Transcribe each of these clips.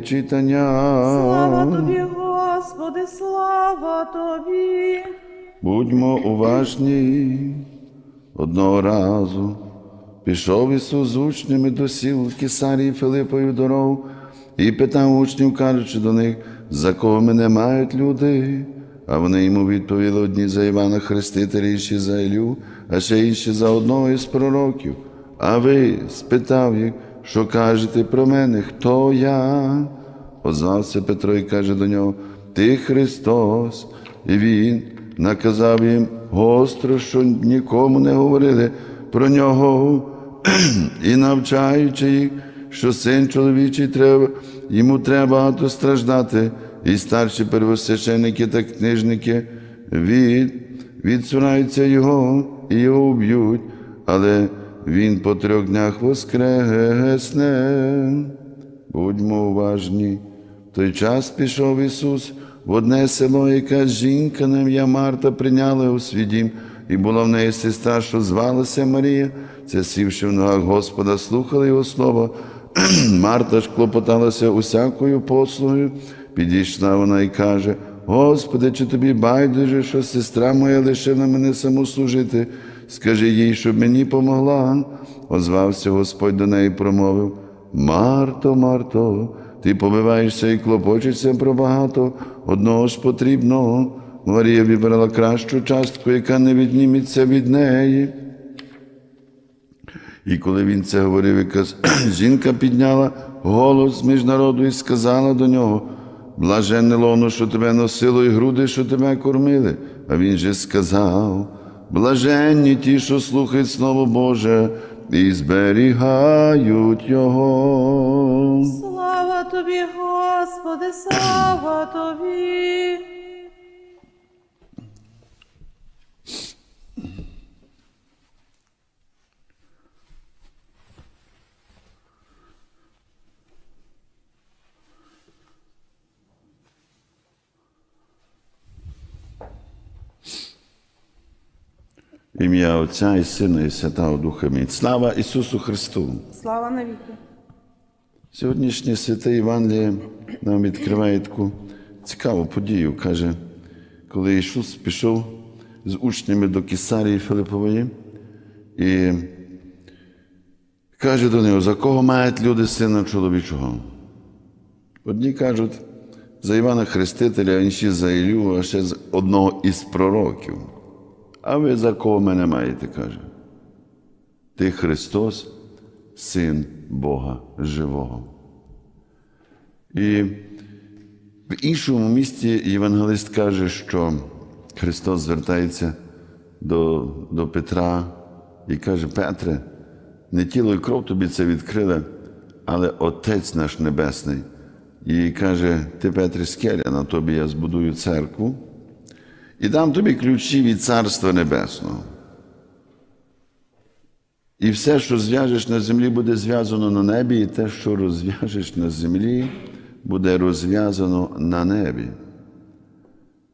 Читання. Слава тобі, Господи, слава тобі. Будьмо уважні. Одного разу пішов Ісус з учнями до сіл Кесарії Филипові дорогу і питав учнів, кажучи до них, за кого мене мають люди. А вони йому відповіли одні за Івана Хрестителя, інші за Ілю, а ще інші за одного із пророків. А ви спитав їх, що кажете про мене, хто я? Озвався Петро і каже до нього: Ти Христос. І він наказав їм гостро, що нікому не говорили про нього, і навчаючи їх, що син чоловічий треба, йому треба багато страждати, і старші первосвященники та книжники від, відсунаються його і його вб'ють, але він по трьох днях воскресне. Будьмо уважні. В той час пішов Ісус в одне село, яка жінка на ім'я Марта прийняла у свій дім, і була в неї сестра, що звалася Марія. Це сівши в ногах Господа, слухали його слово. Марта ж клопоталася усякою послугою. Підійшла вона і каже: Господи, чи тобі байдуже, що сестра моя лишила мене саму служити? Скажи їй, щоб мені помогла. Озвався Господь до неї промовив. Марто, Марто, ти побиваєшся і клопочешся про багато, одного ж потрібного. Марія вибрала кращу частку, яка не відніметься від неї. І коли він це говорив, якась жінка підняла голос між народу і сказала до нього: блаженне лоно, що тебе носило, і груди, що тебе кормили. А він же сказав: блаженні ті, що слухають Слово Боже і зберігають Його. Слава тобі, Господи, слава тобі. В Ім'я Отця і Сина, і Святого Духа. Амінь. Слава Ісусу Христу! Слава навіки. Сьогоднішнє святе Євангеліє нам відкриває таку цікаву подію. Каже, коли Ісус пішов з учнями до Кесарії Филипової і каже до нього, за кого мають люди сина чоловічого? Одні кажуть за Івана Хрестителя, а інші за Ілю, а ще з одного із пророків. А ви за кого мене маєте? каже. Ти Христос, Син Бога Живого. І в іншому місці євангелист каже, що Христос звертається до, до Петра і каже: Петре, не тіло і кров тобі це відкрили, але Отець наш Небесний. І каже: Ти, Петре, скеля, на тобі я збудую церкву і дам тобі ключі від Царства Небесного. І все, що зв'яжеш на землі, буде зв'язано на небі, і те, що розв'яжеш на землі, буде розв'язано на небі.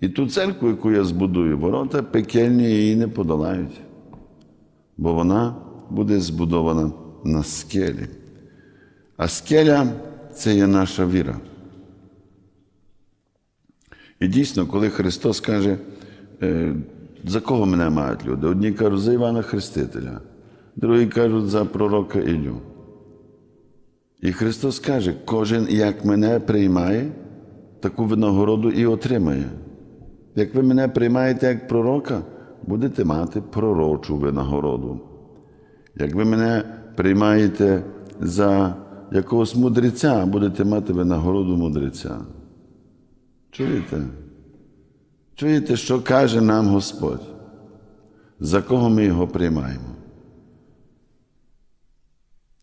І ту церкву, яку я збудую, ворота пекельні її не подолають, бо вона буде збудована на скелі. А скеля це є наша віра. І дійсно, коли Христос каже, е, за кого мене мають люди? Одні кажуть, за Івана Хрестителя, другі кажуть за пророка Ілю. І Христос каже, кожен, як мене приймає, таку винагороду і отримає. Як ви мене приймаєте як пророка, будете мати пророчу винагороду. Як ви мене приймаєте за якогось мудреця, будете мати винагороду мудреця. Чуєте? Чуєте, що каже нам Господь? За кого ми його приймаємо?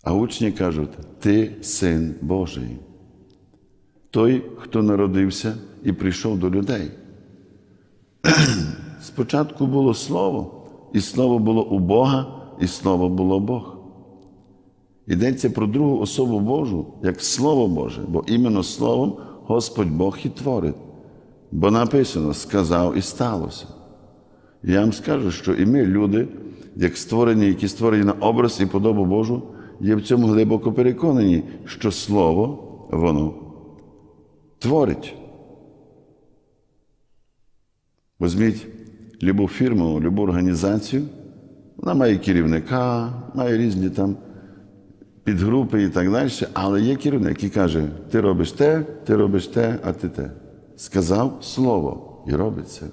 А учні кажуть, ти син Божий, той, хто народився і прийшов до людей. Спочатку було Слово, і Слово було у Бога, і Слово було Бог. Йдеться про другу особу Божу, як Слово Боже, бо іменно Словом Господь Бог і творить. Бо написано, сказав і сталося. Я вам скажу, що і ми, люди, як створені, які створені на образ і подобу Божу, є в цьому глибоко переконані, що Слово, воно творить. Візьміть любу фірму, любу організацію, вона має керівника, має різні там підгрупи і так далі, але є керівник, який каже, ти робиш те, ти робиш те, а ти те. Сказав слово і робиться.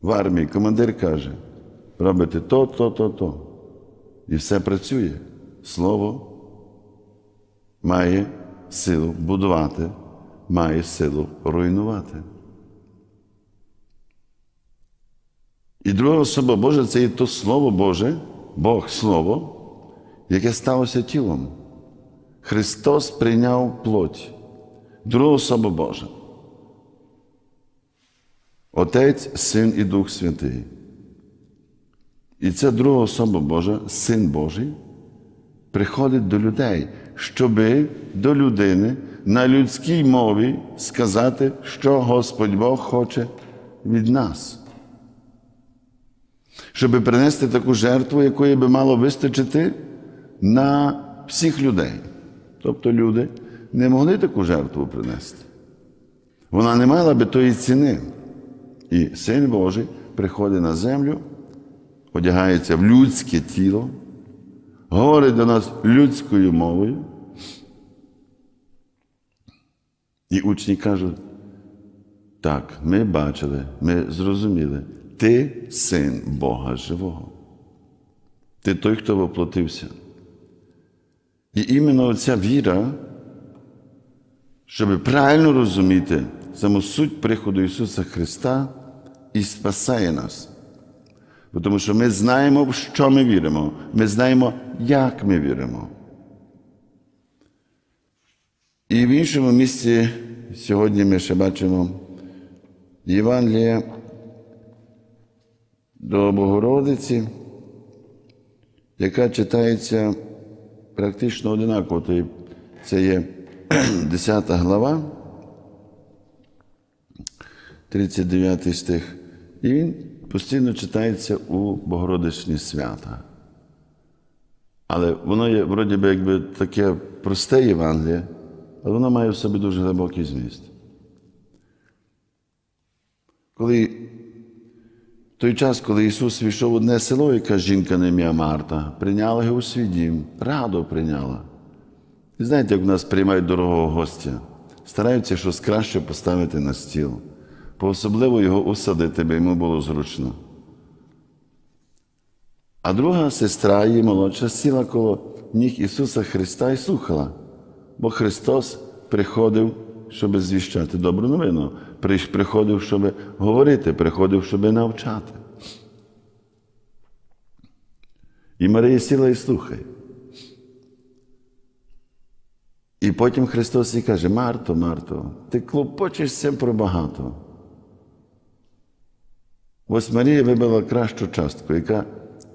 В армії командир каже, робите то, то, то, то. І все працює. Слово має силу будувати, має силу руйнувати. І друга особа Божа це є то Слово Боже, Бог Слово, яке сталося тілом. Христос прийняв плоть. Друга особа Божа. Отець, Син і Дух Святий. І ця друга особа Божа, Син Божий, приходить до людей, щоби до людини на людській мові сказати, що Господь Бог хоче від нас. Щоб принести таку жертву, якої би мало вистачити на всіх людей. Тобто люди не могли таку жертву принести. Вона не мала би тої ціни. І Син Божий приходить на землю, одягається в людське тіло, говорить до нас людською мовою. І учні кажуть, так, ми бачили, ми зрозуміли, ти син Бога живого. Ти той, хто воплотився. І іменно ця віра, щоб правильно розуміти саму суть приходу Ісуса Христа і спасає нас. Тому що ми знаємо, в що ми віримо, ми знаємо, як ми віримо. І в іншому місці сьогодні ми ще бачимо Євангелія до Богородиці, яка читається практично одинаково. Тобто Це є 10 глава, 39 стих. І він постійно читається у Богородичні свята. Але воно є, вроді би, якби таке просте Євангеліє, але воно має в собі дуже глибокий зміст. Коли той час, коли Ісус війшов в одне село, яка жінка на ім'я Марта, прийняла його у свій дім, радо прийняла. І знаєте, як в нас приймають дорогого гостя, стараються щось краще поставити на стіл, по-особливо його усадити, би йому було зручно. А друга сестра її молодша сіла коло ніг Ісуса Христа і слухала, бо Христос приходив, щоб звіщати добру новину, приходив, щоб говорити, приходив, щоб навчати. І Марія сіла і слухає. І потім Христос їй каже: Марто, Марто, ти клопочешся про багато. Ось Марія вибрала кращу частку, яка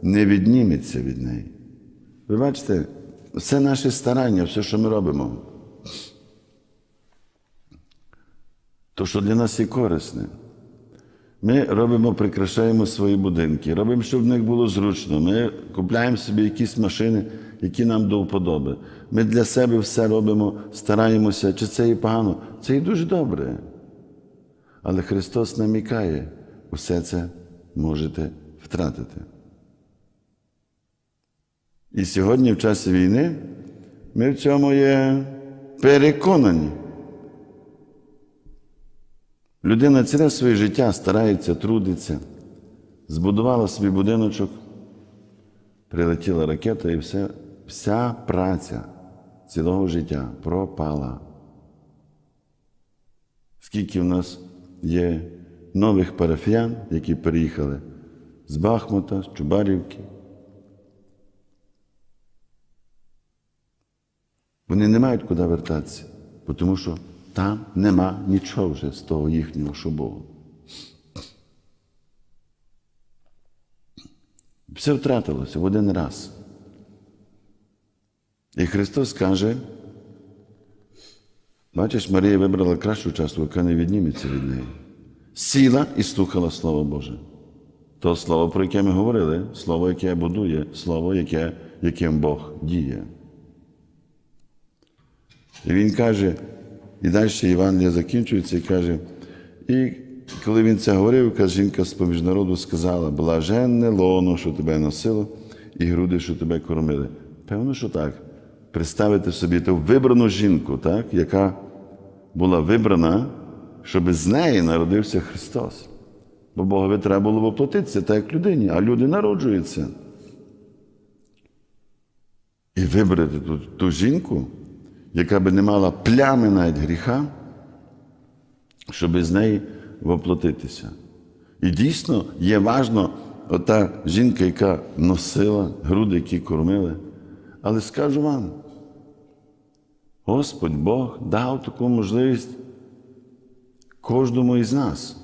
не відніметься від неї. Ви бачите, все наше старання, все, що ми робимо, то, що для нас є корисне. Ми робимо, прикрашаємо свої будинки, робимо, щоб в них було зручно. Ми купляємо собі якісь машини, які нам до вподоби. Ми для себе все робимо, стараємося, чи це і погано. Це і дуже добре. Але Христос намікає, усе це можете втратити. І сьогодні, в часі війни, ми в цьому є переконані. Людина ціле своє життя старається, трудиться, збудувала собі будиночок, прилетіла ракета і все, вся праця цілого життя пропала. Скільки в нас є нових парафіян, які переїхали з Бахмута, з Чубарівки. Вони не мають куди вертатися, тому що там нема нічого вже з того їхнього, що. Все втратилося в один раз. І Христос каже, бачиш, Марія вибрала кращу частку, яка не відніметься від неї. Сіла і слухала Слово Боже. То слово, про яке ми говорили, слово, яке будує, слово, яке, яким Бог діє. І він каже: І далі Євангелія закінчується і каже, і коли він це говорив, каже, жінка з поміж народу сказала, блаженне лоно, що тебе носило, і груди, що тебе кормили. Певно, що так. Представити собі ту вибрану жінку, так, яка була вибрана, щоб з неї народився Христос. Бо Богові треба було воплотитися, так як людині, а люди народжуються. І вибрати ту, ту жінку, яка би не мала плями навіть гріха, щоб з неї воплотитися. І дійсно є важно ота жінка, яка носила груди, які кормили. Але скажу вам, Господь Бог дав таку можливість кожному із нас.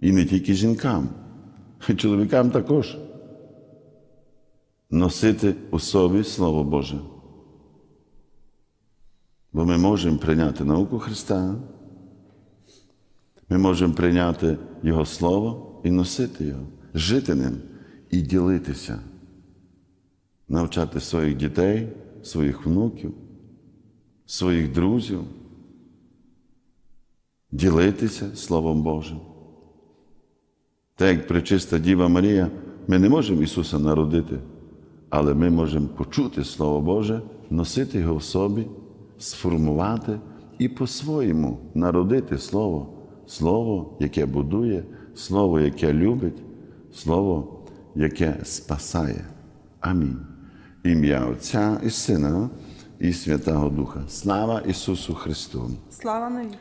І не тільки жінкам, і чоловікам також. Носити у собі Слово Боже. Бо ми можемо прийняти науку Христа, ми можемо прийняти Його Слово і носити Його, жити ним і ділитися, навчати своїх дітей, своїх внуків, своїх друзів, ділитися Словом Божим. Так як пречиста Діва Марія, ми не можемо Ісуса народити, але ми можемо почути Слово Боже, носити його в собі, сформувати і по-своєму народити Слово, Слово, яке будує, Слово, яке любить, Слово, яке спасає. Амінь. Ім'я Отця і Сина і Святого Духа. Слава Ісусу Христу! Слава навіки.